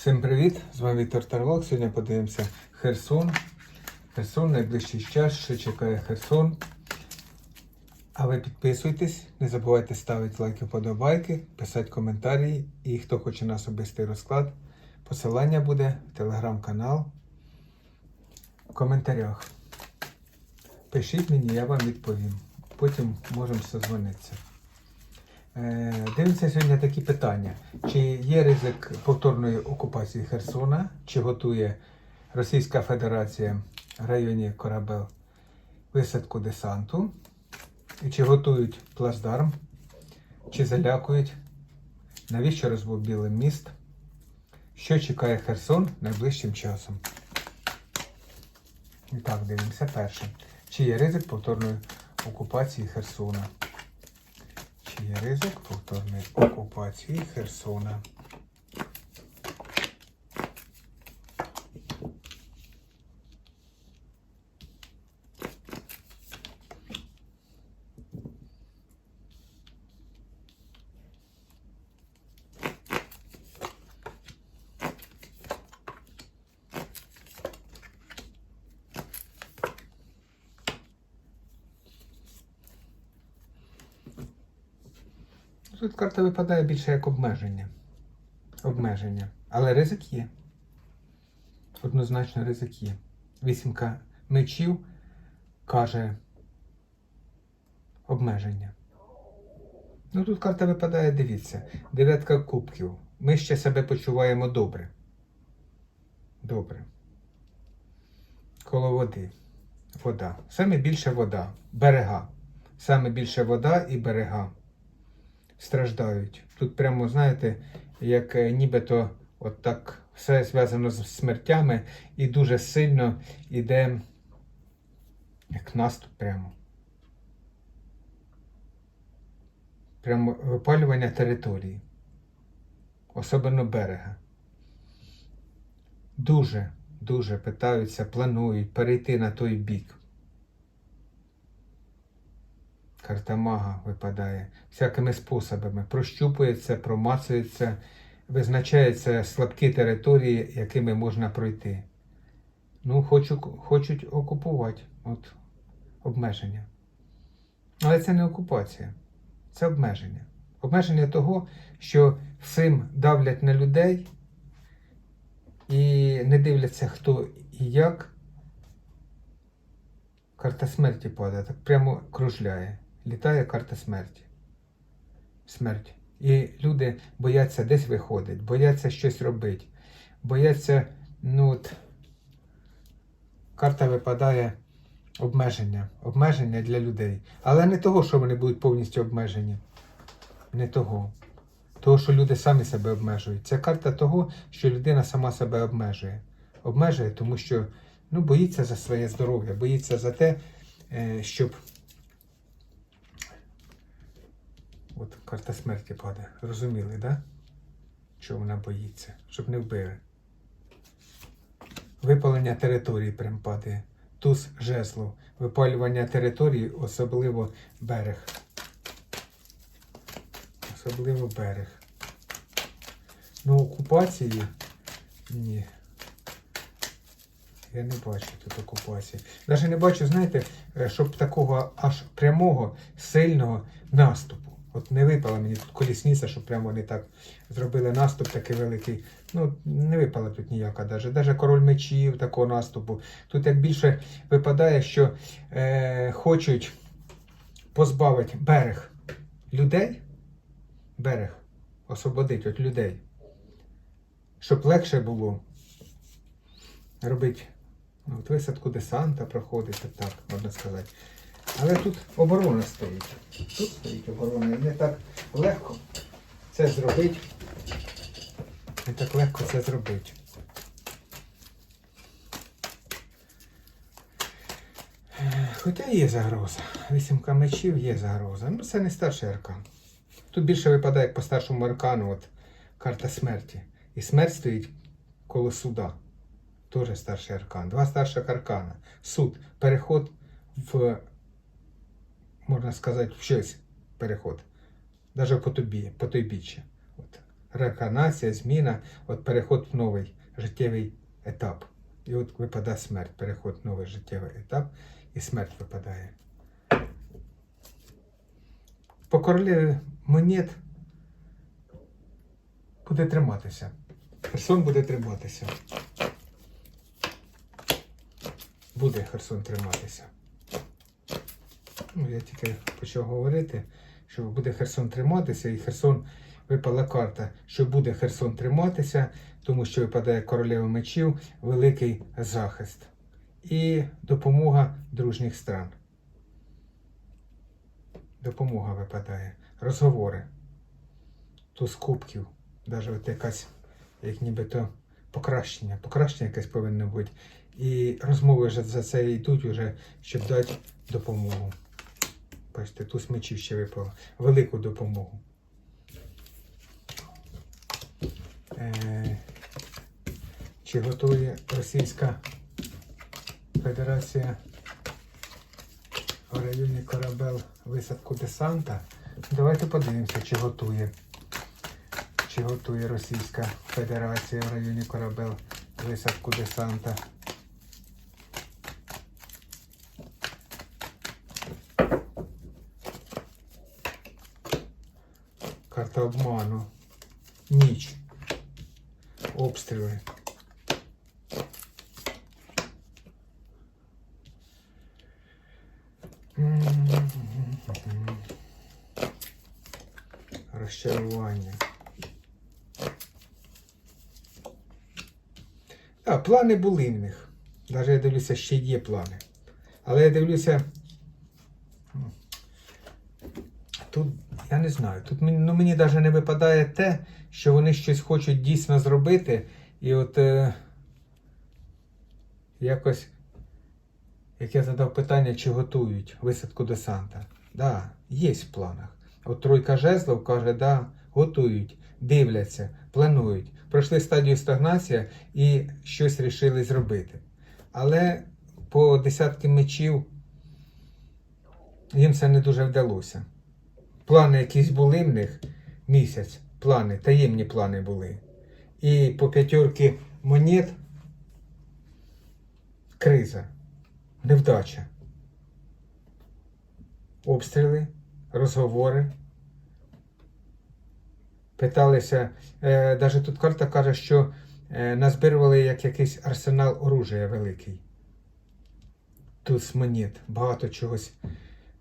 Всім привіт! З вами Віктор Тарлок. Сьогодні подивимося Херсон. Херсон найближчий час, що чекає Херсон. А ви підписуйтесь, не забувайте ставити лайки, вподобайки, писати коментарі. І хто хоче на особистий розклад, посилання буде в телеграм-канал в коментарях. Пишіть мені, я вам відповім. Потім можемо созвонитися. Е, Дивимося сьогодні такі питання. Чи є ризик повторної окупації Херсона? Чи готує Російська Федерація в районі Корабел висадку десанту? І чи готують плацдарм? Чи залякують? Навіщо розбомбили міст? Що чекає Херсон найближчим часом? І так, дивимося перше. Чи є ризик повторної окупації Херсона? Є ризик повторної окупації Херсона? Тут карта випадає більше як обмеження. Обмеження. Але ризик є. Однозначно ризик є. Вісімка мечів каже обмеження. Ну тут карта випадає, дивіться. Дев'ятка кубків. Ми ще себе почуваємо добре. Добре. Коло води. Вода. Саме більше вода. Берега. Саме більше вода і берега страждають. Тут прямо, знаєте, як е, нібито от так все зв'язано з смертями і дуже сильно йде як наступ прямо. Прямо випалювання території, особливо берега. Дуже, дуже питаються, планують перейти на той бік. Карта мага випадає всякими способами. Прощупується, промацується, визначаються слабкі території, якими можна пройти. Ну, хочу, хочуть окупувати. От обмеження. Але це не окупація, це обмеження. Обмеження того, що всім давлять на людей і не дивляться, хто і як. Карта смерті падає, так прямо кружляє літає карта смерті. Смерть. І люди бояться десь виходити, бояться щось робити, бояться, ну от, карта випадає обмеження. Обмеження для людей. Але не того, що вони будуть повністю обмежені. Не того. Того, що люди самі себе обмежують. Це карта того, що людина сама себе обмежує. Обмежує, тому що ну, боїться за своє здоров'я, боїться за те, е, щоб. От карта смерті падає. Розуміли, да? Що вона боїться, щоб не вбили. Випалення території прям падає. Туз жезлов. Випалювання території, особливо берег. Особливо берег. Ну, окупації ні. Я не бачу тут окупації. Навіть не бачу, знаєте, е, щоб такого аж прямого, сильного наступу. От не випала мені тут колісниця, щоб прямо вони так зробили наступ такий великий. Ну, не випала тут ніяка даже. Даже король мечів такого наступу. Тут як більше випадає, що е, хочуть позбавити берег людей, берег освободити від людей, щоб легше було робити ну, от висадку десанта, проходити, так можна сказати. Але тут оборона стоїть. Тут стоїть оборона. І не так легко це зробити. Не так легко це зробити. Хоча є загроза. Вісімка мечів є загроза. Ну це не старший аркан. Тут більше випадає як по старшому аркану, от карта смерті. І смерть стоїть коло суда. Теж старший аркан. Два старших аркана. Суд. Переход в можна сказати, в щось переход. Навіть по тобі, по той біччя. От. реінкарнація, зміна, от переход в новий життєвий етап. І от випадає смерть, переход в новий життєвий етап, і смерть випадає. По королеві монет буде триматися. Херсон буде триматися. Буде Херсон триматися. Ну, я тільки почав говорити, що буде Херсон триматися, і Херсон випала карта, що буде Херсон триматися, тому що випадає королева мечів, великий захист і допомога дружніх стран. Допомога випадає. Розговори. Туз кубків. Навіть от якась, як нібито покращення. Покращення якесь повинно бути. І розмови вже за це йдуть, уже, щоб дати допомогу. Бачите, туз мечів ще випало. Велику допомогу. Е, чи готує Російська Федерація в районі Корабел висадку десанта? Давайте подивимося, чи готує. Чи готує Російська Федерація в районі Корабел висадку десанта? Карта обману. Ніч. Обстріли. Розчарування. А, плани були в них. Навіть я дивлюся, ще є плани. Але я дивлюся. м, Тут я не знаю. Тут ну, мені навіть не випадає те, що вони щось хочуть дійсно зробити. І от е, якось, як я задав питання, чи готують висадку десанта. Да, є в планах. От тройка жезлов каже, да, готують, дивляться, планують. Пройшли стадію стагнація і щось рішили зробити. Але по десятки мечів їм це не дуже вдалося. Плани якісь були в них місяць, плани, таємні плани були. І по п'ятерки монет криза, невдача. Обстріли, розговори. Питалися, е, навіть тут карта каже, що е, назбирували як якийсь арсенал оружия великий. Тут з монет, багато чогось,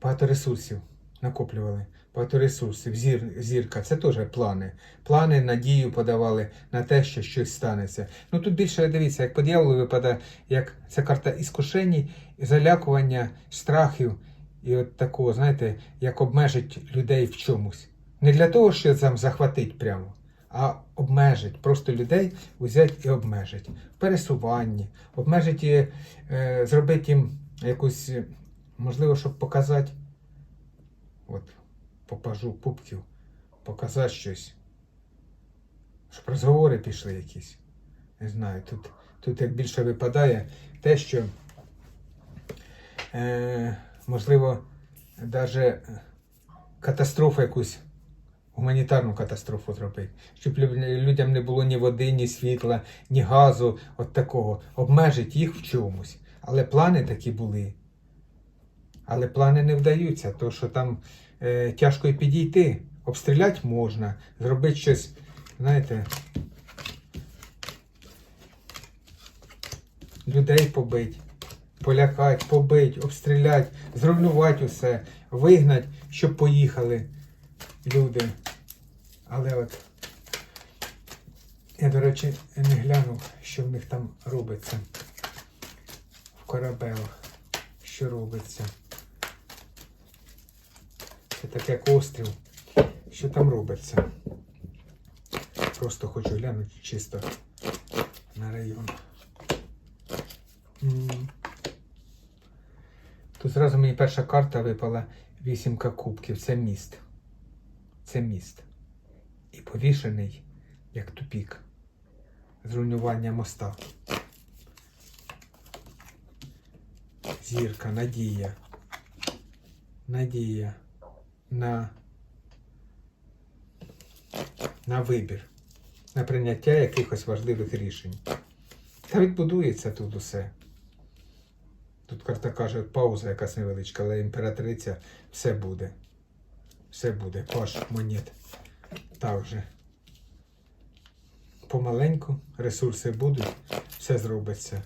багато ресурсів накоплювали, багато ресурсів, зір, зірка, це теж плани. Плани, надію подавали на те, що щось станеться. Ну тут більше дивіться, як по дьяволу випадає, як ця карта іскушені, залякування, страхів і от такого, знаєте, як обмежить людей в чомусь. Не для того, що там захватить прямо, а обмежить. Просто людей взять і обмежить. В пересуванні, обмежить і е, зробить їм якусь, е, можливо, щоб показати, от, попажу пупків, показати щось. Щоб розговори пішли якісь. Не знаю, тут, тут як більше випадає те, що, е, можливо, навіть катастрофу якусь гуманітарну катастрофу зробити, щоб людям не було ні води, ні світла, ні газу, от такого. Обмежить їх в чомусь. Але плани такі були. Але плани не вдаються, то що там е, тяжко і підійти. Обстріляти можна, зробити щось, знаєте, людей побить, полякати, побить, обстріляти, зруйнувати усе, вигнати, щоб поїхали люди. Але от я, до речі, не глянув, що в них там робиться в корабелах. Що робиться. Це таке як острів. Що там робиться? Просто хочу глянути чисто на район. Тут зразу мені перша карта випала вісімка кубків. Це міст. Це міст. І повішений, як тупік. Зруйнування моста. Зірка, надія. Надія на, на вибір. на прийняття якихось важливих рішень. Та відбудується тут усе. Тут карта каже, пауза якась невеличка, але імператриця все буде. Все буде. Паш монет. Так же. Помаленьку, ресурси будуть, все зробиться.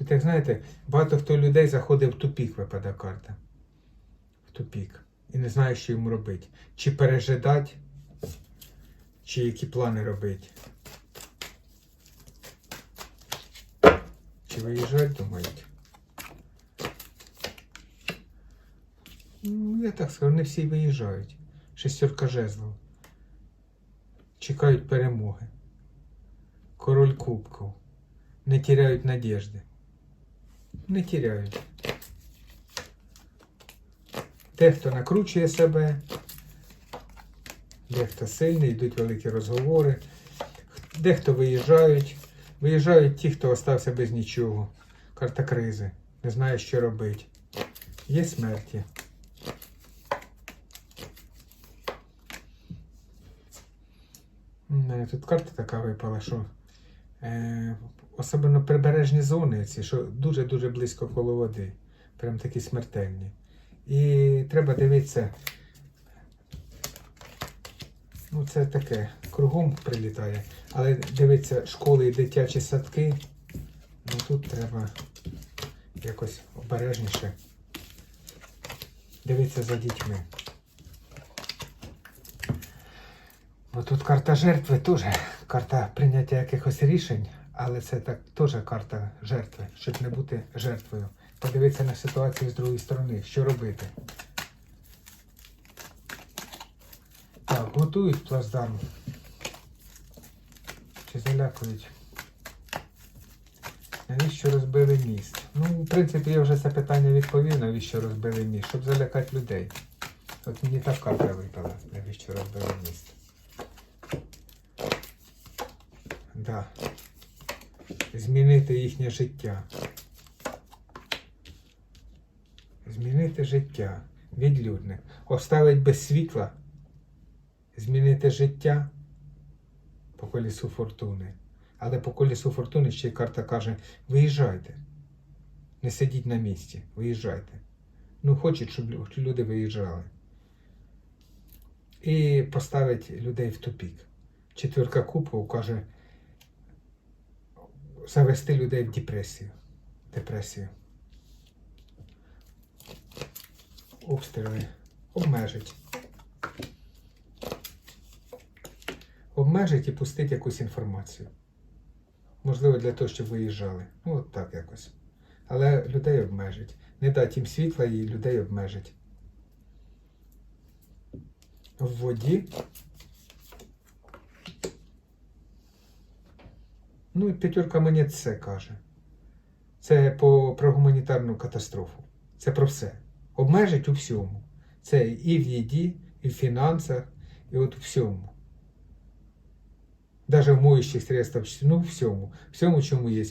Тут, як знаєте, багато хто людей заходить в тупік, випадає карта. В тупік. І не знає, що йому робити. Чи пережидати, чи які плани робити. Чи виїжджати, думають? Ну, я так скажу, не всі виїжджають. Шестерка жезлов. Чекають перемоги. Король кубків. Не теряють надежди. Не теряють. Дехто накручує себе, дехто сильний, йдуть великі розговори, дехто виїжджають. Виїжджають ті, хто остався без нічого. Карта кризи. Не знає, що робити. Є смерті. Тут карта така випала, що особливо прибережні зони, ці, що дуже-дуже близько коло води. Прям такі смертельні. І треба дивитися. Ну, це таке, кругом прилітає. Але дивиться школи і дитячі садки. Ну тут треба якось обережніше дивитися за дітьми. Бо тут карта жертви теж карта прийняття якихось рішень, але це так теж карта жертви, щоб не бути жертвою. Подивитися на ситуацію з другої сторони, що робити. Так, готують плацдарм. Чи залякують? Навіщо розбили міст? Ну, в принципі, я вже це питання відповів, навіщо розбили міст, щоб залякати людей. От мені так карта випала, навіщо розбили міст. Да. Змінити їхнє життя. Змінити життя. Відлюдне. Оставить без світла. Змінити життя по колісу фортуни. Але по колісу фортуни ще й карта каже: виїжджайте. Не сидіть на місці, виїжджайте. Ну, хочуть, щоб люди виїжджали. І поставить людей в тупік. Четвірка кубків каже завести людей в депресію. Депресію. Обстріли. Обмежить. Обмежить і пустить якусь інформацію. Можливо, для того, щоб виїжджали. Ну, от так якось. Але людей обмежить. Не дать їм світла і людей обмежить. В воді. Ну, і п'ятерка мені це каже. Це по, про гуманітарну катастрофу. Це про все. Обмежить у всьому. Це і в їді, і в фінансах, і от у всьому. Даже в моющих средствах, ну, всьому. Всьому, чому є.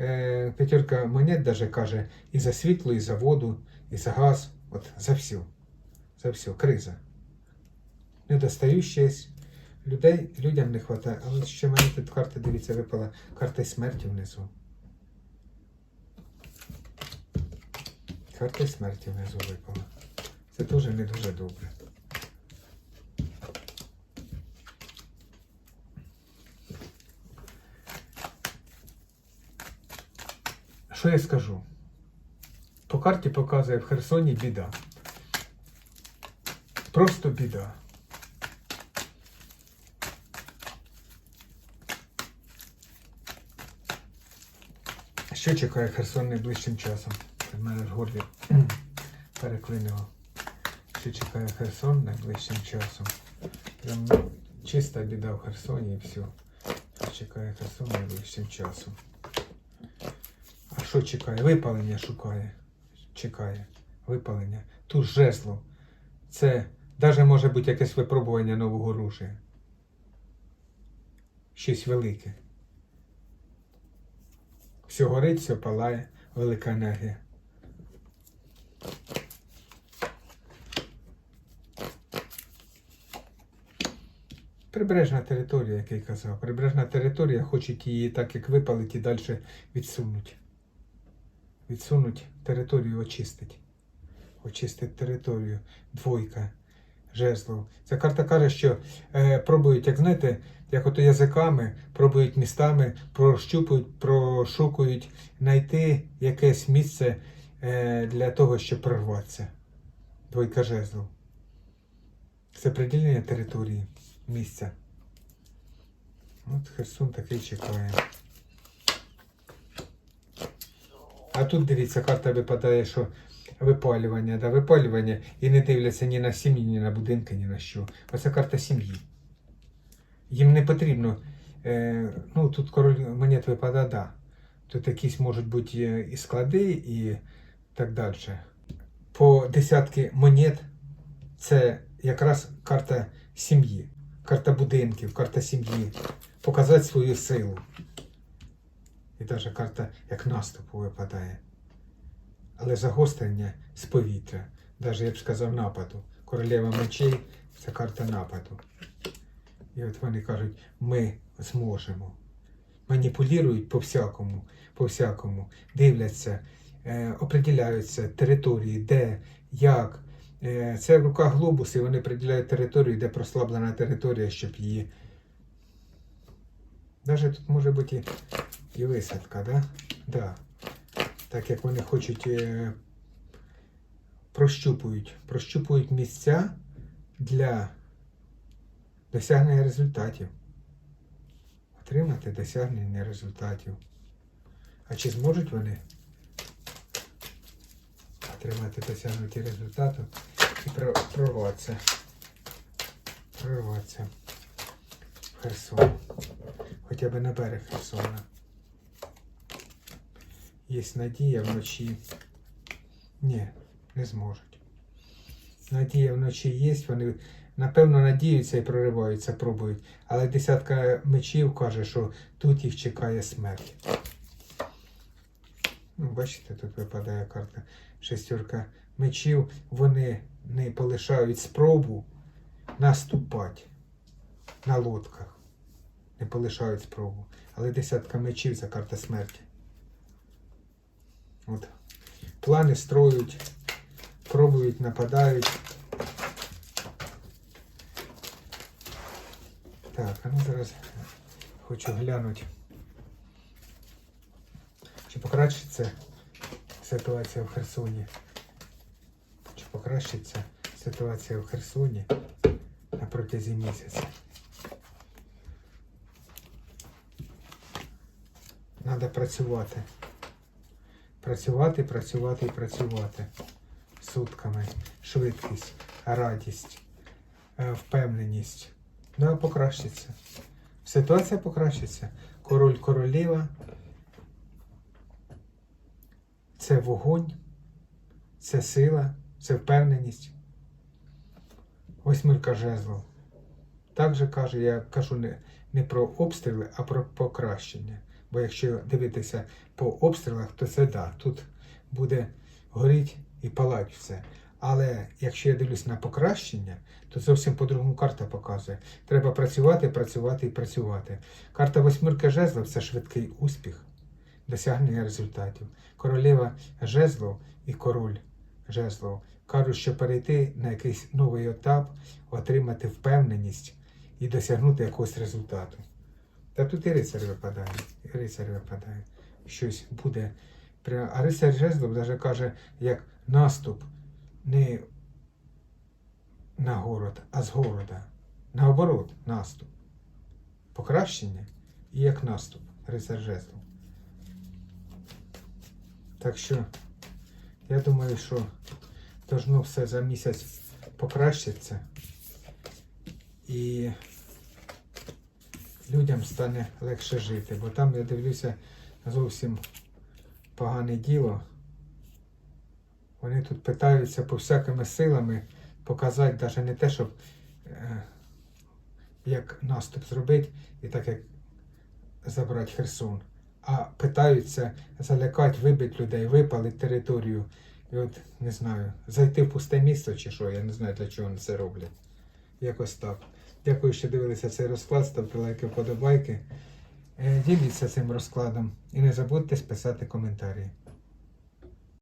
Е, п'ятерка монет даже каже і за світло, і за воду, і за газ. От за все. За все. Криза. Недостающість. Людей, людям не вистачає. Але ще мене тут карта, дивіться, випала карта смерті внизу. Карта смерті внизу випала. Це теж не дуже добре. Що я скажу? По карті показує в Херсоні біда. Просто біда. Що чекає Херсон найближчим часом? В горлі переклинило. Що чекає Херсон найближчим часом? Прям чиста біда в Херсоні і все. Що чекає Херсон найближчим часом? А що чекає? Випалення шукає. Чекає. Випалення. Тут жезло. Це навіть може бути якесь випробування нового оружия. Щось велике. Все горить, все палає, велика енергія. прибережна територія, як я казав. Прибережна територія, хочуть її так, як випалить, і далі відсунуть. Відсунуть територію, очистить. Очистить територію. Двойка. Жезлов. Ця карта каже, що е, пробують, як знаєте, як ото язиками, пробують містами, прощупують, прошукують, знайти якесь місце е, для того, щоб прорватися. Двойка жезлов. Це приділення території, місця. От Херсон такий чекає. А тут дивіться, карта випадає, що випалювання, да, випалювання і не дивляться ні на сім'ї, ні на будинки, ні на що. Оце карта сім'ї. Їм не потрібно. Е, ну, тут король монет випадає, да. Тут якісь можуть бути е, і склади, і так далі. По десятки монет це якраз карта сім'ї, карта будинків, карта сім'ї. Показати свою силу. І навіть карта як наступу випадає. Але загострення з повітря, навіть я б сказав нападу. Королева мечей це карта нападу. І от вони кажуть, ми зможемо. Маніпулюють по всякому, по всякому, дивляться, е, определяються території, де, як. Е, це в руках глобуси, вони приділяють територію, де прослаблена територія, щоб її. Навіть тут може бути і, і висадка, да? Да. Так як вони хочуть е, прощупують, прощупують місця для досягнення результатів. Отримати досягнення результатів. А чи зможуть вони отримати досягнуті результати і прорватися? Прорватися в Херсон. Хоча б на берег Херсона. Є надія вночі. Ні, не зможуть. Надія вночі є, вони напевно надіються і прориваються, пробують. Але десятка мечів каже, що тут їх чекає смерть. Ну, бачите, тут випадає карта шестерка мечів. Вони не полишають спробу наступати на лодках. Не полишають спробу. Але десятка мечів це карта смерті. От. Плани строють, пробують, нападають. Так, а ну зараз хочу глянути. Чи покращиться ситуація в Херсоні? Чи покращиться ситуація в Херсоні на протязі місяця? Треба працювати. Працювати, працювати і працювати сутками. Швидкість, радість, е, впевненість. Да, покращиться. Ситуація покращиться. Король королева. Це вогонь, це сила, це впевненість. Восьмірка жезлов. Так же каже, я кажу не, не про обстріли, а про покращення. Бо якщо дивитися по обстрілах, то це да, тут буде горіть і палать все. Але якщо я дивлюсь на покращення, то зовсім по-другому карта показує. Треба працювати, працювати і працювати. Карта восьмірки жезлов це швидкий успіх, досягнення результатів. Королева жезлов і король жезлов кажуть, що перейти на якийсь новий етап, отримати впевненість і досягнути якогось результату. Та тут і рицар випадає, і рицар випадає. Щось буде. А рицар жезлов навіть каже, як наступ не на город, а з города. Наоборот, наступ. Покращення і як наступ. Рицар жезлов. Так що, я думаю, що должно все за місяць покращиться. І людям стане легше жити. Бо там, я дивлюся, зовсім погане діло. Вони тут питаються по всякими силами показати навіть не те, щоб е, як наступ зробити і так як забрати Херсон, а питаються залякати, вибити людей, випалити територію. І от не знаю, зайти в пусте місто чи що, я не знаю для чого вони це роблять. Якось так. Дякую, що дивилися цей розклад. Ставте лайки, вподобайки. Е, Діліться цим розкладом і не забудьте списати коментарі.